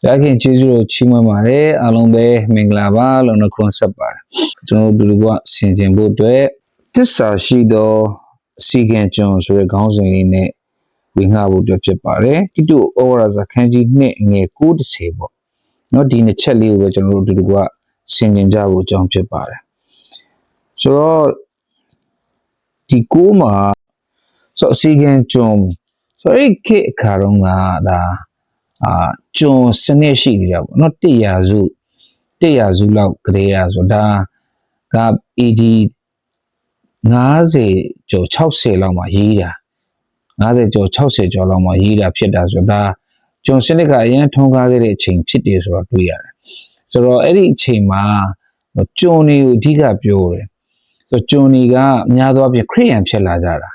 ။ဒါခင်ကျေးဇူးတော်ချီးမွမ်းပါတယ်။အားလုံးပဲမင်္ဂလာပါလို့နှုတ်ဆက်ပါတယ်။ကျွန်တော်တို့ဒီလိုကဆင်ခြင်ဖို့အတွက်တစ္ဆာရှိသောစီကံကျွန်ဆိုတဲ့ခေါင်းစဉ်လေးနဲ့ဝေငှဖို့အတွက်ဖြစ်ပါတယ်။တိတုဩဝါဒစာခန်းကြီး2ငွေ90ပေါ့။နော်ဒီနှစ်ချက်လေးကိုပဲကျွန်တော်တို့ဒီလိုကဆင်ခြင်ကြဖို့အကြောင်းဖြစ်ပါတယ်။ဆိုတော့ဒီကိုမှာဆိုအစီကံကျွန်ဆိုအဲ့ဒီခေတ်အခါတုန်းကဒါ အာကျွန်စနစ်ရှိသေးတာပေါ့နော်တစ်ရာစုတစ်ရာစုလောက်ကလေးရာဆိုဒါက AD 90ကျော်60လောက်မှာရေးတာ90ကျော်60ကျော်လောက်မှာရေးတာဖြစ်တာဆိုတော့ဒါကျွန်စနစ်ကအရင်ထုံးကားခဲ့တဲ့အချိန်ဖြစ်တယ်ဆိုတော့တွေ့ရတယ်ဆိုတော့အဲ့ဒီအချိန်မှာကျွန်တွေကိုအဓိကပြောတယ်ဆိုတော့ကျွန်တွေကအများသောအားဖြင့်ခရိယန်ဖြစ်လာကြတာ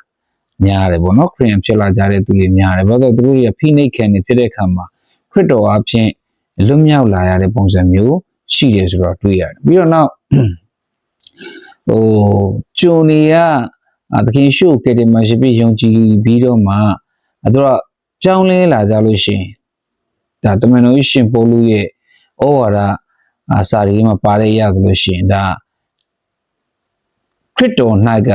များတယ်ပေါ့နော်ခရိယန်ဖြစ်လာကြတဲ့သူတွေများတယ်ဘာလို့လဲသူတို့တွေကဖိနှိပ်ခံနေဖြစ်တဲ့အခါမှာ ခရစ်တော်အဖြစ်လွတ်မြောက်လာရတဲ့ပုံစံမျိုးရှိတယ်ဆိုတော့တွေ့ရတယ်ပြီးတော့နောက်ဟိုဂျွန်နီကသခင်ရှုကယ်တင်မာရှိပြီးယုံကြည်ပြီးတော့မှအဲသူကပြောင်းလဲလာကြလို့ရှိရင်ဒါတမန်တော်ရှင်ပိုလူရဲ့ဩဝါဒအာစာရီမှာပါရရသလို့ရှိရင်ဒါခရစ်တော်၌က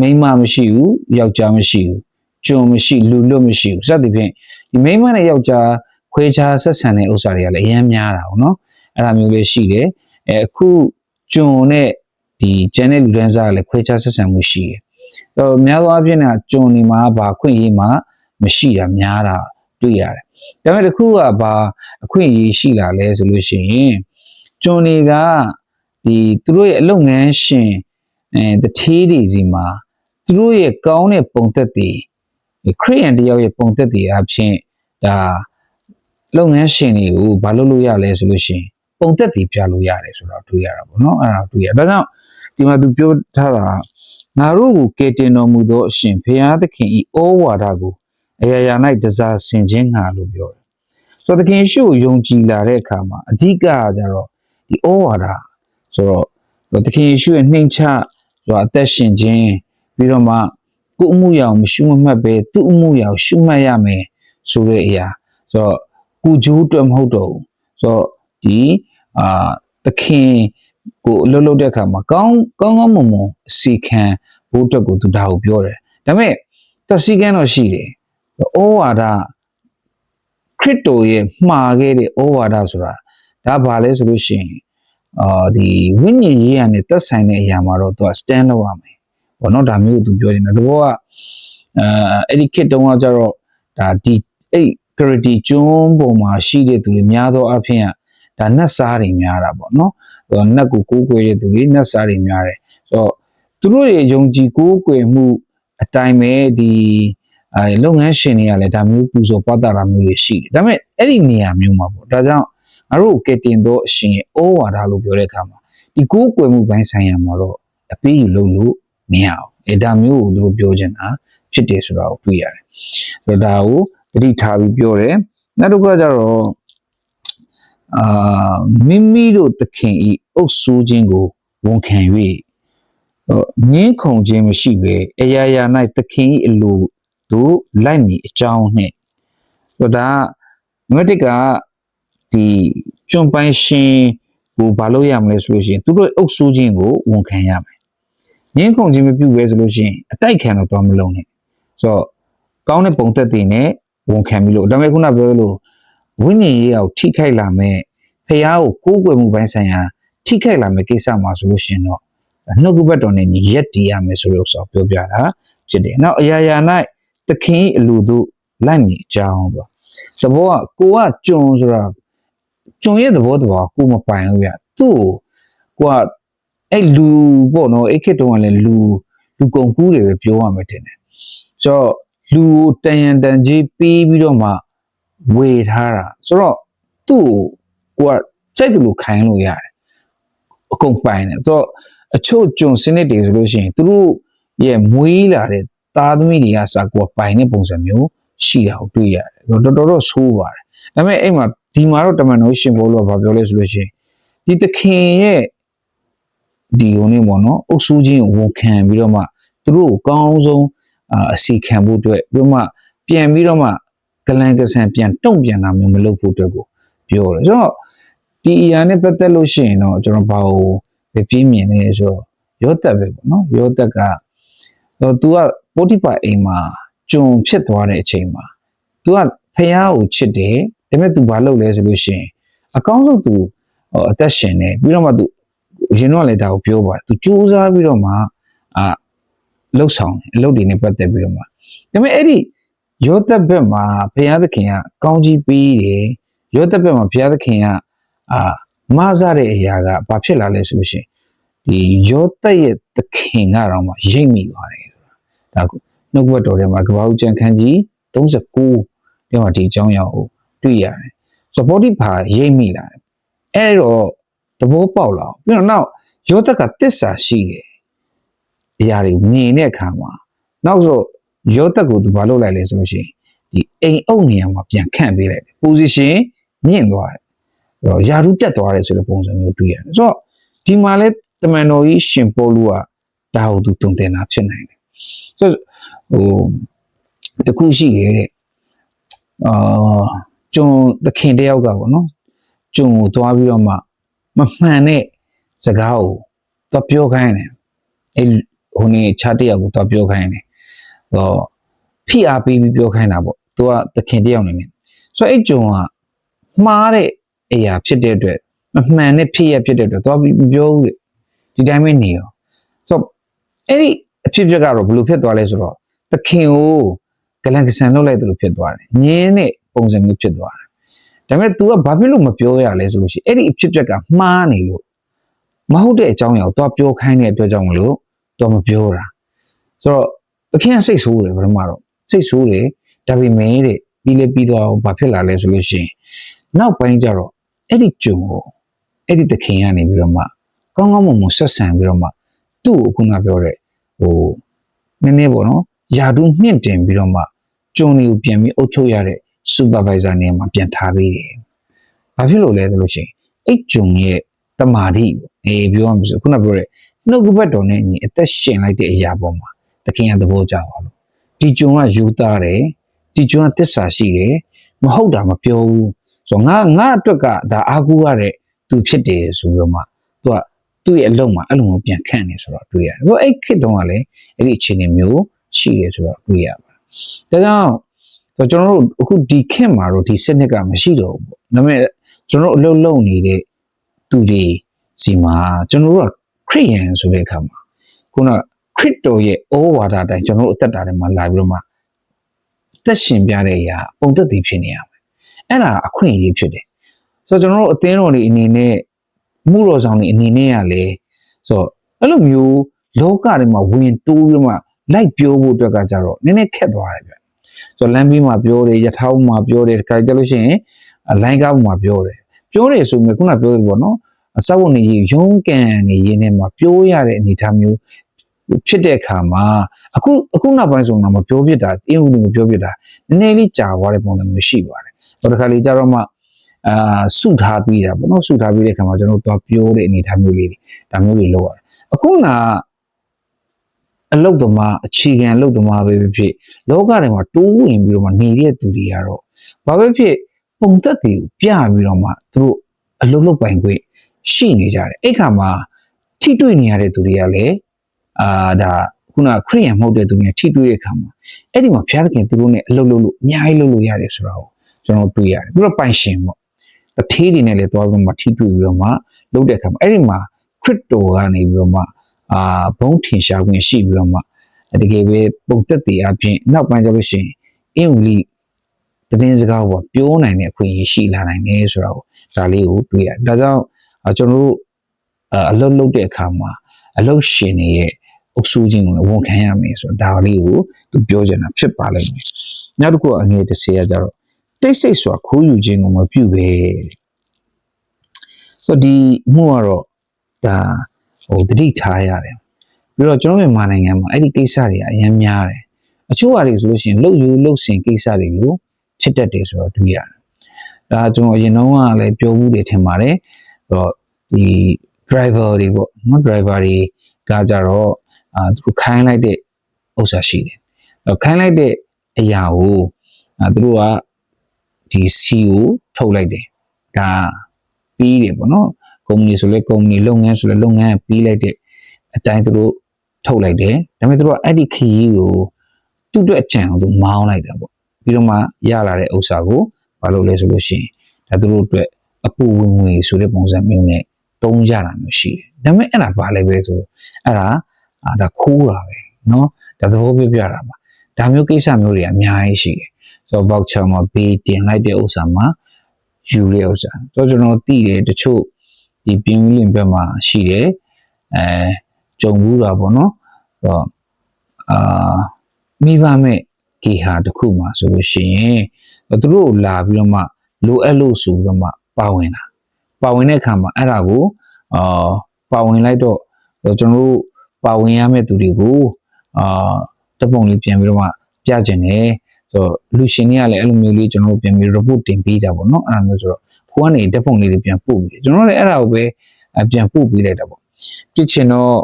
မိန်းမမရှိဘူးယောက်ျားမရှိဘူးကျွန်မရှိလူလွတ်မရှိဘူးစသဖြင့်ဒီမိန်းမနဲ့ယောက်ျား ခွဲခြားဆက်ဆံတဲ့ဥစ္စာတွေကလည်းအများများတာပေါ့နော်အဲ့ဒါမျိုးလေးရှိတယ်အဲအခုကျွန်နဲ့ဒီကျန်တဲ့လူဒန်းစားကလည်းခွဲခြားဆက်ဆံမှုရှိတယ်အဲတော့များသောအားဖြင့်ကကျွန်နေမှာဘာခွင့်ရေးမှာမရှိတာများတာတွေ့ရတယ်ဒါပေမဲ့တခုကဘာအခွင့်အရေးရှိလာလဲဆိုလို့ရှိရင်ကျွန်တွေကဒီသူတို့ရဲ့အလုပ်ငန်းရှင်အဲတထေးတွေစီမှာသူတို့ရဲ့ကောင်းတဲ့ပုံသက်တွေခရိယန်တယောက်ရဲ့ပုံသက်တွေအဖြစ်ဒါ လုပ်ငန်းရှင်တွေကိုဘာလုပ်လို့ရလဲဆိုလို့ရှိရင်ပုံသက်တည်ပြလို့ရတယ်ဆိုတော့တွေ့ရတာပေါ့နော်အဲ့ဒါတွေ့ရဒါကြောင့်ဒီမှာသူပြောထားတာငါတို့ကိုကယ်တင်တော်မူသောအရှင်ဘုရားသခင်ဤဩဝါဒကိုအရာရာ၌တစားဆင်ခြင်းငါလို့ပြောတယ်ဆိုတော့သခင်ရှုကိုယုံကြည်လာတဲ့အခါမှာအဓိကကကြတော့ဒီဩဝါဒဆိုတော့သခင်ယေရှုရဲ့နှိမ်ချဆိုတော့အသက်ရှင်ခြင်းပြီးတော့မှကိုယ်အမှုရအောင်မရှုမမှတ်ပဲသူ့အမှုရအောင်ရှုမှတ်ရမယ်ဆိုတဲ့အရာဆိုတော့ ကိုဂျိုးအတွက်မဟုတ်တော့ဘူးဆိုတော့ဒီအာသခင်ကိုအလုပ်လုပ်တဲ့အခါမှာကောင်းကောင်းကောင်းမွန်မွန်အစီခံဘိုးအတွက်ကိုသူဒါကိုပြောတယ်ဒါပေမဲ့သစီကန်းတော့ရှိတယ်ဩဝါဒခရစ်တော်ရဲ့မှားခဲ့တဲ့ဩဝါဒဆိုတာဒါဘာလဲဆိုလို့ရှိရင်အာဒီဝိညာဉ်ရေးရနဲ့သက်ဆိုင်တဲ့အရာမှာတော့သူက stand လုပ်ရမယ်ဘောနော်ဒါမျိုးသူပြောတယ်နော်တဘောကအဲအဲ့ဒီခစ်တုံးကကြတော့ဒါဒီအဲ့ gravity ကျွန်းပေါ်မှာရှိတဲ့သူတွေများသောအားဖြင့်ဒါနတ်စားတွေများတာပေါ့နော်နတ်ကိုကိုးကွယ်တဲ့သူတွေနတ်စားတွေများတယ်ဆိုတော့သူတို့ရဲ့ယုံကြည်ကိုးကွယ်မှုအတိုင်းပဲဒီအဲလုပ်ငန်းရှင်တွေကလည်းဒါမျိုးပူဇော်ပတ်တာတာမျိုးတွေရှိတယ်ဒါပေမဲ့အဲ့ဒီနေရာမျိုးမှာပေါ့ဒါကြောင့်ငါတို့ကတင်သောအရှင်ရဲ့ဩဝါဒလို့ပြောတဲ့အခါမှာဒီကိုးကွယ်မှုဘိုင်းဆိုင်ရာမှာတော့အပေးယူလို့လို့မရအောင်အဲဒါမျိုးကိုသူတို့ပြောချင်တာဖြစ်တယ်ဆိုတာကိုတွေ့ရတယ်ဆိုတော့ဒါကို သတိထားပြီးပြောတယ်နောက်တစ်ခုကကြတော့အာမိမိတို့သခင်ဤအုပ်ဆိုးခြင်းကိုဝန်ခံ၍ငင်းခုန်ခြင်းမရှိဘဲအရာရာ၌သခင်ဤအလိုတို့လိုက်မည်အကြောင်းနှင့်ဆိုတော့ဒါနံပါတ်1ကဒီကျွန်းပိုင်းရှင်ကိုဘာလို့ရမလဲဆိုလို့ရှိရင်သူတို့အုပ်ဆိုးခြင်းကိုဝန်ခံရမယ်ငင်းခုန်ခြင်းမပြုဘဲဆိုလို့ရှိရင်အတိုက်ခံတော့တော့မလုံးနဲ့ဆိုတော့ကောင်းတဲ့ပုံသက်တွေနဲ့ ဝန်ခံပြီးလို့ဒါပေမဲ့ခုနပြောလို့ဝိညာဉ်ရေးအောင်ထိခိုက်လာမဲ့ဖះကိုကိုးကွယ်မှုပိုင်းဆိုင်ရာထိခိုက်လာမဲ့ကိစ္စမှာဆိုလို့ရှိရင်တော့နှုတ်ကပတ်တော်နဲ့ညီရက်တည်ရမယ်ဆိုလို့ဆိုပြောပြတာဖြစ်တယ်။နောက်အရာရာ၌သခင်အလိုတို့လိုက်မိအကြောင်းပေါ့။သဘောကကိုကကြုံဆိုတာကြုံရဲ့သဘောတဘာကိုမပိုင်ဘူးဗျ။သူ့ကိုကအဲ့လူပေါ့နော်အဲ့ခေတ်တုန်းကလည်းလူလူကုန်ကူးတွေပဲပြောရမယ်တင်တယ်။ဆိုတော့ လူကိုတန်ရန်တန်ကြီးပြီးပြီးတော့မှဝေထားတာဆိုတော့သူ့ကိုကစိတ်တူလို့ခိုင်းလို့ရတယ်အကုန်ပိုင်တယ်ဆိုတော့အချို့ကျွန်စနစ်တွေဆိုလို့ရှိရင်သူတို့ရဲ့မွေးလာတဲ့သားသမီးတွေကစာကိုပိုင်တဲ့ပုံစံမျိုးရှိတာကိုတွေ့ရတယ်တော်တော်တော်ဆိုးပါတယ်ဒါပေမဲ့အဲ့မှာဒီမှာတော့တမန်တော်ရှင်ဘောလို့ကပြောလဲဆိုလို့ရှိရင်ဒီသခင်ရဲ့ဒီဟိုနေပေါ့နော်အုပ်စုချင်းကိုဝန်ခံပြီးတော့မှသူတို့ကိုကောင်းဆုံး အစီခံဖို့အတွက်ပြီးတော့မှပြန်ပြီးတော့မှဂလန်ကဆန်ပြန်တုံ့ပြန်တာမျိုးမလုပ်ဖို့အတွက်ကို ပြောတယ်ဆိုတော့ဒီအရာနဲ့ပတ်သက်လို့ရှိရင်တော့ကျွန်တော်ဘာကိုပဲပြင်းမြင်နေလဲဆိုတော့ရောသက်ပဲပေါ့နော်ရောသက်ကတော့ तू ကပိုတိပါအိမ်မှာဂျုံဖြစ်သွားတဲ့အချိန်မှာ तू ကဖះကိုချစ်တယ်ဒါပေမဲ့ तू ဘာလုပ်လဲဆိုလို့ရှိရင်အကောင်းဆုံး तू ဟိုအသက်ရှင်နေပြီးတော့မှ तू ရင်တော့လည်းဒါကိုပြောပါတယ် तू စူးစမ်းပြီးတော့မှအာ လှုပ်ဆောင်တယ်အလုပ်တွေနဲ့ပတ်သက်ပြီးတော့မှဒါပေမဲ့အဲ့ဒီရောသက်ဘက်မှာဘုရားသခင်ကကောင်းကြီးပေးတယ်ရောသက်ဘက်မှာဘုရားသခင်ကအာမဆတဲ့အရာကဘာဖြစ်လာလဲဆိုလို့ရှိရင်ဒီရောသက်ရဲ့သခင်ကတော့မှရိပ်မိသွားတယ်ဆိုတာဒါနှုတ်ဘတ်တော်ထဲမှာကပ္ပဦးကျန်ခန်းကြီး39တဲ့မှာဒီအကြောင်းအရာကိုတွေ့ရတယ်ဆိုတော့ဘောဓိဖာရိပ်မိလာတယ်အဲ့တော့သဘောပေါက်လာအောင်ပြီးတော့နောက်ရောသက်ကတစ္ဆာရှိတယ် အရာတွေမြင်တဲ့အခါမှာနောက်ဆိုရောသက်ကိုသူဘာလုပ်လိုက်လဲဆိုလို့ရှိရင်ဒီအိမ်အုပ်နေရာမှာပြန်ခန့်ပေးလိုက်တယ် position မြင့်သွားတယ်အဲ့တော့ယာရုတက်သွားတယ်ဆိုတဲ့ပုံစံမျိုးတွေ့ရတယ်ဆိုတော့ဒီမှာလဲတမန်တော်ကြီးရှင်ပေါလုကဒါကိုသူတုံတင်တာဖြစ်နိုင်တယ်ဆိုတော့ဟိုတခုရှိခဲ့တဲ့အာကျွန်သခင်တယောက်ကပေါ့နော်ကျွန်ကိုသွားပြီးတော့မှမမှန်တဲ့စကားကိုသွားပြောခိုင်းတယ်အဲ ဟိုနေ့ခြားတယောက်ကိုသွားပြောခိုင်းတယ်ဟောဖိအားပေးပြီးပြောခိုင်းတာပေါ့သူကသခင်တယောက်နေနေဆိုတော့အဲ့ကျွန်ကမှားတဲ့အရာဖြစ်တဲ့အတွက်မမှန်တဲ့ဖြစ်ရဖြစ်တဲ့အတွက်သွားပြီးမပြောဘူးလေဒီတိုင်းပဲနေရောဆိုတော့အဲ့ဒီအဖြစ်ပြက်ကတော့ဘယ်လိုဖြစ်သွားလဲဆိုတော့သခင်ကိုဂလန်ကဆန်လုပ်လိုက်တယ်လို့ဖြစ်သွားတယ်ငင်းတဲ့ပုံစံမျိုးဖြစ်သွားတယ်ဒါပေမဲ့ तू ကဘာဖြစ်လို့မပြောရလဲဆိုလို့ရှိရင်အဲ့ဒီအဖြစ်ပြက်ကမှားနေလို့မဟုတ်တဲ့အကြောင်းအရာကိုသွားပြောခိုင်းတဲ့အတွက်ကြောင့်မလို့ तू မပြောတာဆိုတော့သခင်ကစိတ်ဆိုးတယ်ပထမတော့စိတ်ဆိုးတယ်ဒါပေမဲ့တဲ့ပြီးလေပြီးတော့ဘာဖြစ်လာလဲဆိုလို့ရှိရင်နောက်ပိုင်းကျတော့အဲ့ဒီဂျုံကိုအဲ့ဒီသခင်ကနေပြီးတော့မှကောင်းကောင်းမွန်မွန်ဆက်ဆံပြီးတော့မှသူ့ကိုခုနပြောတဲ့ဟိုနည်းနည်းပေါ့နော်ယာတူးမြင့်တင်ပြီးတော့မှဂျုံတွေကိုပြန်ပြီးအုပ်ချုပ်ရတဲ့ supervisor နေရာမှာပြန်ထားပေးတယ်။ဘာဖြစ်လို့လဲဆိုလို့ရှိရင်အဲ့ဂျုံရဲ့တမာတိကိုအေးပြောရမှာဆိုခုနပြောတဲ့ နှုတ်ကပတ်တော်နဲ့အညီအသက်ရှင်လိုက်တဲ့အရာပေါ်မှာသခင်ကသဘောကျပါလို့ဒီဂျုံကယူသားတယ်ဒီဂျုံကတစ္ဆာရှိတယ်မဟုတ်တာမပြောဘူးဆိုတော့ငါငါအတွက်ကဒါအားကိုးရတဲ့သူဖြစ်တယ်ဆိုပြီးတော့မှသူကသူ့ရဲ့အလုံးမှာအဲ့လိုမျိုးပြန်ခန့်နေဆိုတော့တွေ့ရတယ်။ဘို့အဲ့ခေတ်တုန်းကလည်းအဲ့ဒီအခြေအနေမျိုးရှိတယ်ဆိုတော့တွေ့ရပါတယ်။ဒါကြောင့်ဆိုကျွန်တော်တို့အခုဒီခေတ်မှာတော့ဒီစနစ်ကမရှိတော့ဘူးပေါ့။ဒါပေမဲ့ကျွန်တော်တို့အလုပ်လုပ်နေတဲ့သူတွေစီမှာကျွန်တော်တို့က ခရိယန်ဆိုတဲ့အခါမှာခုနခရစ်တော်ရဲ့ဩဝါဒအတိုင်းကျွန်တော်တို့အသက်တာထဲမှာလာပြီးတော့မှသက်ရှင်ပြတဲ့အရာပုံသက်တည်ဖြစ်နေရမယ်။အဲ့ဒါအခွင့်အရေးဖြစ်တယ်။ဆိုတော့ကျွန်တော်တို့အသင်းတော်တွေအနေနဲ့မှုတော်ဆောင်တွေအနေနဲ့ကလည်းဆိုတော့အဲ့လိုမျိုးလောကထဲမှာဝင်တိုးပြီးမှလိုက်ပြောဖို့အတွက်ကကြတော့နည်းနည်းခက်သွားတယ်ဗျဆိုတော့လမ်းပြီးမှပြောတယ်ယထာဥမှာပြောတယ်တခါကြလို့ရှိရင်လိုင်းကားမှာပြောတယ်ပြောတယ်ဆိုမြဲခုနပြောတယ်ပေါ့နော် အစောဝင်ကြီးရုံးကန်နေရင်းနဲ့မှာပြောရတဲ့အနေအထားမျိုးဖြစ်တဲ့အခါမှာအခုအခုနောက်ပိုင်းဆိုတော့မပြောပြတာအင်းဦးမပြောပြတာနည်းနည်းလေးကြာသွားတဲ့ပုံစံမျိုးရှိပါတယ်။တော့တခါလေကြတော့မှအာစုထားပြီးတာပေါ့နော်စုထားပြီးတဲ့ခါမှာကျွန်တော်တို့သွားပြောတဲ့အနေအထားမျိုးလေးတွေဒါမျိုးတွေလုပ်ရတယ်အခုကအလုတ်သမားအခြေခံအလုတ်သမားပဲဖြစ်ဖြစ်လောကထဲမှာတိုးဝင်ပြီးတော့မှနေတဲ့သူတွေကတော့ဘာပဲဖြစ်ပုံသက်တွေကိုပြပြီးတော့မှသူတို့အလုတ်လုတ်ပိုင်ခွင့် ရှိနေကြတယ်အဲ့ခါမှာထိတွေ့နေရတဲ့သူတွေကလည်းအာဒါခုနခရိယံမဟုတ်တဲ့သူတွေနဲ့ထိတွေ့တဲ့အခါမှာအဲ့ဒီမှာဘုရားသခင်သူတို့နဲ့အလုတ်လုတ်လို့အများကြီးလုတ်လို့ရတယ်ဆိုတော့ကျွန်တော်တွေ့ရတယ်ပြီးတော့ပိုင်ရှင်ပေါ့တထေးတွေနဲ့လည်းသွားပြီးမှထိတွေ့ပြီးတော့မှလုပ်တဲ့အခါမှာအဲ့ဒီမှာခရစ်တော်ကနေပြီးတော့မှအာဘုံထင်ရှားခွင့်ရှိပြီးတော့မှတကယ်ပဲပုံသက်တည်အပြင်နောက်ပိုင်းကျလို့ရှိရင်အင်္ဂလိပ်တည်င်းစကားပေါ့ပြောနိုင်တဲ့အခွင့်အရေးရှိလာနိုင်တယ်ဆိုတော့ဒါလေးကိုတွေ့ရတယ်ဒါကြောင့် ကျွန်တော်တို့အလုပ်လုပ်တဲ့အခါမှာအလုပ်ရှင်တွေရဲ့အုပ်စုချင်းကိုဝန်ခံရမယ်ဆိုတော့ဒါလေးကိုသူပြောချင်တာဖြစ်ပါလိမ့်မယ်နောက်တစ်ခုအငယ်တစ်ဆယ်ကကြတော့တိတ်ဆိတ်စွာခိုးယူခြင်းကိုမပြုပဲဆိုတော့ဒီမှုကတော့ဒါဟိုတတိထားရတယ်ပြီးတော့ကျွန်တော်မြန်မာနိုင်ငံမှာအဲ့ဒီကိစ္စတွေအများများတယ်အချို့ဟာတွေဆိုလို့ရှိရင်လှုပ်ယူလှုပ်စင်ကိစ္စတွေလို့ဖြစ်တတ်တယ်ဆိုတော့တွေ့ရတယ်ဒါကျွန်တော်အရင်တော့ကလည်းပြောမှုတွေထင်ပါတယ်ဆို တော့ဒီ driver တွေပေါ့နော် driver တွေကကြတော့အာသူခိုင်းလိုက်တဲ့ဥစ္စာရှိတယ်ခိုင်းလိုက်တဲ့အရာကိုအာသူတို့ကဒီ C ကိုထုတ်လိုက်တယ်ဒါပြီးတယ်ပေါ့နော်ကုမ္ပဏီဆိုလဲကုမ္ပဏီလုပ်ငန်းဆိုလဲလုပ်ငန်းပြီးလိုက်တဲ့အတိုင်းသူတို့ထုတ်လိုက်တယ်ဒါပေမဲ့သူတို့ကအဲ့ဒီခရီးကိုသူ့အတွက်အကြံအောင်သူမောင်းလိုက်တာပေါ့ပြီးတော့မှရလာတဲ့ဥစ္စာကိုဘာလို့လဲဆိုလို့ရှိရင်ဒါသူတို့အတွက် အပူဝင်ငွေဆိုတဲ့ပုံစံမျိုးနဲ့သုံးကြတာမျိုးရှိတယ်ဒါပေမဲ့အဲ့ဒါဘာလဲပဲဆိုအဲ့ဒါအာဒါခိုးတာပဲเนาะဒါသဘောပြပြတာပါဒါမျိုးကိစ္စမျိုးတွေအများကြီးရှိတယ်ဆိုတော့ voucher မှာပေးတင်လိုက်တဲ့ဥစ္စာမှာယူတဲ့ဥစ္စာတော့ကျွန်တော်သိတယ်တချို့ဒီပြင်းလင်းဘက်မှာရှိတယ်အဲကြုံဘူးတာပေါ့နော်ဆိုတော့အာမိဘမဲ့ဂေဟာတစ်ခုမှာဆိုလို့ရှိရင်သူတို့ကိုလာပြီးတော့မှလိုအပ်လို့ဆိုပြီးတော့မှ ပါဝင်တာပါဝင်တဲ့အခါမှာအဲ့ဒါကိုအာပါဝင်လိုက်တော့ကျွန်တော်တို့ပါဝင်ရမယ့်သူတွေကိုအာတပုံလေးပြန်ပြီးတော့မှပြကျင်တယ်ဆိုတော့လူရှင်တွေကလည်းအဲ့လိုမျိုးလေးကျွန်တော်တို့ပြန်ပြီး report တင်ပေးတာပေါ့နော်အဲ့လိုမျိုးဆိုတော့ဖိုးကနေတက်ပုံလေးတွေပြန်ပို့ပြီးကျွန်တော်လည်းအဲ့ဒါကိုပဲပြန်ပို့ပေးလိုက်တာပေါ့ပြစ်ချင်တော့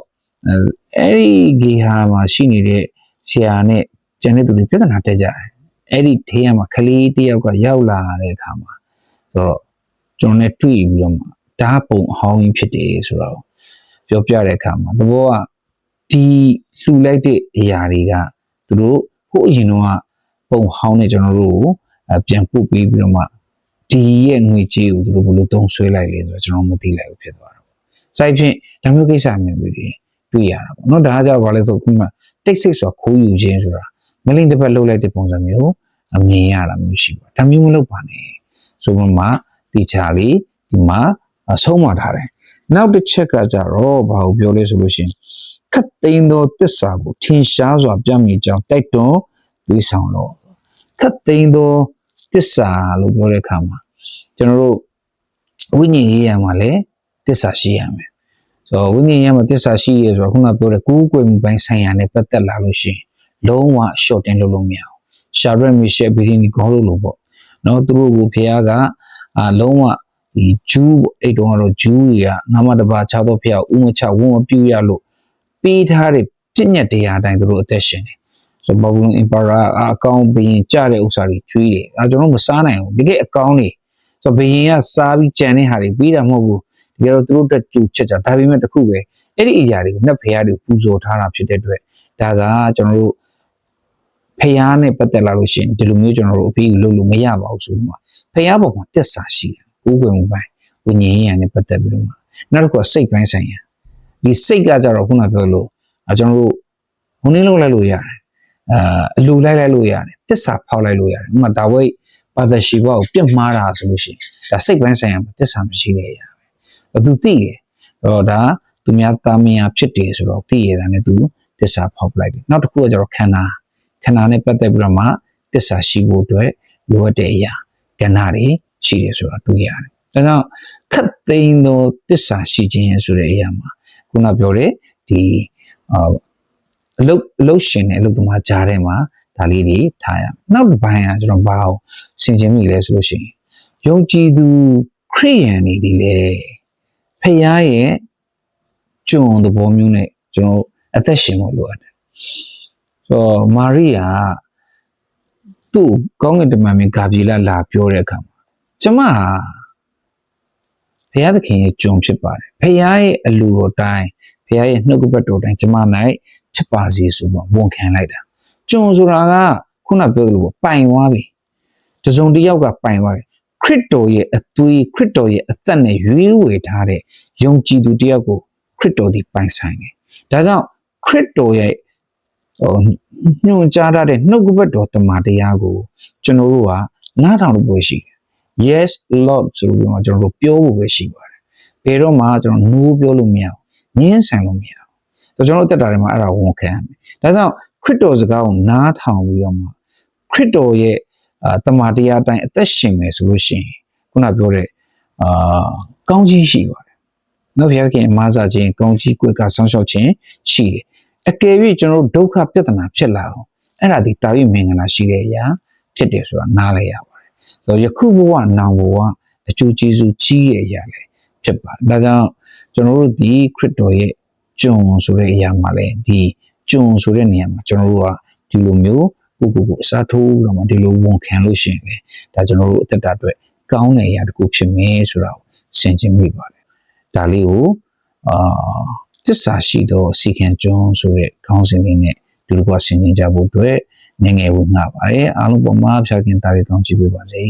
အဲ့ဒီဂေဟာမှာရှိနေတဲ့ဆရာနဲ့ကျန်တဲ့သူတွေပြဿနာတက်ကြတယ်အဲ့ဒီထေးရမှာကလေးတယောက်ကရောက်လာတဲ့အခါမှာဆိုတော့ ကျွန်တော်နဲ့တွေ့ပြီးတော့မှဓာပုံအဟောင်းကြီးဖြစ်တယ်ဆိုတော့ပြောပြတဲ့အခါမှာတဘောကဒီလှူလိုက်တဲ့အရာတွေကသူတို့ဟိုအရင်တော့ပုံဟောင်းနဲ့ကျွန်တော်တို့ကိုပြန်ပို့ပေးပြီးတော့မှဒီရဲ့ငွေကြေးကိုသူတို့ဘယ်လိုသုံးဆွဲလိုက်လဲဆိုတော့ကျွန်တော်မသိလိုက်ဘူးဖြစ်သွားတာပေါ့။စိုက်ဖြင့်ဒါမျိုးကိစ္စမျိုးတွေတွေ့ရတာပေါ့နော်။ဒါကကြောင့်ဘာလဲဆိုခုမှတိတ်ဆိတ်စွာခိုးယူခြင်းဆိုတာမလင်းတစ်ပတ်လှုပ်လိုက်တဲ့ပုံစံမျိုးအမြင်ရတာမျိုးရှိပါဒါမျိုးမလုပ်ပါနဲ့ဆိုတော့မှ တိချာလေးဒီမှာဆုံးမထားတယ်နောက်တစ်ချက်ကကြတော့ဘာကိုပြောလဲဆိုလို့ရှိရင်ခတ်သိမ်းသောတစ္ဆာကိုထင်ရှားစွာပြမိကြောင်းတိုက်တွန်းသွေးဆောင်တော့ခတ်သိမ်းသောတစ္ဆာလို့ပြောတဲ့အခါမှာကျွန်တော်တို့ဝိညာဉ်ရေးရမှာလည်းတစ္ဆာရှိရမယ်ဆိုတော့ဝိညာဉ်ရေးမှာတစ္ဆာရှိရဆိုတော့ခုနပြောတဲ့ကူးကွယ်မှုပိုင်းဆိုင်ရာနဲ့ပတ်သက်လာလို့ရှိရင်လုံးဝ short တင်လုပ်လို့မရအောင်ရှာရက်မီရှယ်ဘီနီဂေါလို့လို့ပေါ့နော်သူတို့ကိုဖះက အာလုံးဝဒီဂျူးအဲ့တုန်းကတော့ဂျူးတွေကငါမတပါခြားတော့ဖះဥမချဝုံမပြူရလို့ပေးထားတဲ့ပြည့်ညက်တရားအတိုင်းသူတို့အသက်ရှင်တယ်ဆိုတော့ Babylon Emperor အကောင်ဘရင်ကြတဲ့ဥစ္စာတွေကျွေးတယ်အဲကျွန်တော်မစားနိုင်ဘူးတကယ်အကောင်တွေဆိုတော့ဘရင်ကစားပြီးကြံတဲ့ဟာတွေပြီးတာမဟုတ်ဘူးတကယ်တော့သူတို့အတွက်ကြူချက်ကြဒါပေမဲ့တခုပဲအဲ့ဒီအရာတွေကိုနှက်ဖះတွေပူဇော်ထားတာဖြစ်တဲ့အတွက်ဒါကကျွန်တော်တို့ဖះနဲ့ပတ်သက်လာလို့ရှိရင်ဒီလိုမျိုးကျွန်တော်တို့အဖေကိုလုပ်လို့မရပါဘူးဆိုပြီးမှ ဖះပေါ်မှာတက်စာရှိတယ်ကိုယ်ွယ်မှုပိုင်းဝိညာဉ်ရေးရနဲ့ပတ်သက်ပြီးတော့မှနောက်တစ်ခုကစိတ်ပိုင်းဆိုင်ရာဒီစိတ်ကကြတော့ခုနပြောလို့အကျွန်တော်တို့ဟိုနည်းလုပ်လိုက်လို့ရတယ်အာအလူလိုက်လိုက်လို့ရတယ်တစ္ဆာဖောက်လိုက်လို့ရတယ်ဥပမာဒါဝိတ်ပါဒရှိဘကိုပြတ်မှားတာဆိုလို့ရှိရင်ဒါစိတ်ပိုင်းဆိုင်ရာတစ္ဆာမရှိတဲ့အရာပဲသူသိတယ်တော့ဒါသူများသားမယားဖြစ်တယ်ဆိုတော့သိရတာနဲ့သူတစ္ဆာဖောက်လိုက်တယ်နောက်တစ်ခုကကျတော့ခန္ဓာခန္ဓာနဲ့ပတ်သက်ပြီးတော့မှတစ္ဆာရှိဖို့အတွက်လိုအပ်တဲ့အရာ ကဏ္ဍတွေရှိတယ်ဆိုတာတွေ့ရတယ်။ဒါကြောင့်ခတ်သိမ်းသောတစ္ဆာရှိခြင်းဆိုတဲ့အရာမှာခုနပြောတဲ့ဒီအလုတ်အလုတ်ရှင်နဲ့အလုတ်သမားကြားထဲမှာဒါလေးတွေထားရမယ်။နောက်တစ်ပိုင်းကကျွန်တော်ဘာအောင်ဆင်ခြင်မိလဲဆိုလို့ရှိရင်ယုံကြည်သူခရိယန်တွေဒီလေဖခင်ရဲ့ကျွန်သဘောမျိုးနဲ့ကျွန်တော်အသက်ရှင်ဖို့လိုအပ်တယ်။ဆိုတော့မာရိယာ သူ့ကောင်းကင်တမန်မင်းဂါပြေလာလာပြောတဲ့အခါမှာကျမဟာဘုရားသခင်ရဲ့ကျွန်ဖြစ်ပါတယ်ဘုရားရဲ့အလိုတော်တိုင်းဘုရားရဲ့နှုတ်ကပတ်တော်တိုင်းကျမ၌ဖြစ်ပါစေဆိုတော့ဝန်ခံလိုက်တာကျွန်ဆိုတာကခုနပြောသလိုပိုင်သွားပြီတစုံတစ်ယောက်ကပိုင်သွားပြီခရစ်တော်ရဲ့အသွေးခရစ်တော်ရဲ့အသက်နဲ့ရွေးဝယ်ထားတဲ့ယုံကြည်သူတယောက်ကိုခရစ်တော်ဒီပိုင်ဆိုင်တယ်ဒါကြောင့်ခရစ်တော်ရဲ့ ဟိုညွှန်ကြားထားတဲ့နှုတ်ကပတ်တော်တမန်တရားကိုကျွန်တော်တို့ကနားထောင်လို့ပဲရှိတယ် yes lord ဆိုပြီးတော့ကျွန်တော်တို့ပြောဖို့ပဲရှိပါတယ်ဘယ်တော့မှကျွန်တော် no ပြောလို့မရဘူးငင်းဆန်လို့မရဘူးဆိုကျွန်တော်တို့တက်တာတွေမှာအဲ့ဒါဝန်ခံရမယ်ဒါကြောင့်ခရစ်တော်စကားကိုနားထောင်ပြီးတော့မှခရစ်တော်ရဲ့အာတမန်တရားအတိုင်းအသက်ရှင်မယ်ဆိုလို့ရှိရင်ခုနပြောတဲ့အာကောင်းကြီးရှိပါတယ်နော်ဘုရားခင်မားစာခြင်းကောင်းကြီးကွက်ကဆောင်းလျှောက်ခြင်းရှိတယ် အကယ်၍ကျွန်တော်တို့ဒုက္ခပြဿနာဖြစ်လာအောင်အဲ့ဒါဒီတာ၍မင်္ဂလာရှိတဲ့အရာဖြစ်တယ်ဆိုတာနားလည်ရပါတယ်။ဆိုတော့ယခုဘဝနောင်ဘဝအကျိုးကျေးဇူးကြီးရဲ့အရာလည်းဖြစ်ပါတယ်။ဒါကြောင့်ကျွန်တော်တို့ဒီခရစ်တော်ရဲ့ကျွန်ဆိုတဲ့အရာမှာလည်းဒီကျွန်ဆိုတဲ့နေရာမှာကျွန်တော်တို့ကဒီလိုမျိုးကိုကိုကိုအစားထိုးတော့မှဒီလိုဝန်ခံလို့ရှိရင်လေဒါကျွန်တော်တို့အသက်တာအတွက်ကောင်းတဲ့အရာတစ်ခုဖြစ်မယ်ဆိုတာကိုဆင်ခြင်မိပါတယ်ဒါလေးကိုအာ သစ္စာရှိသောစီကံကျွန်းဆိုတဲ့ခေါင်းစဉ်လေးနဲ့ဒီလိုကဆင်ခြင်ကြဖို့အတွက်ငယ်ငယ်ဝင်ငါပါတယ်အားလုံးပေါ်မှာဖျားခင်တာရီကောင်းချီးပေးပါစေ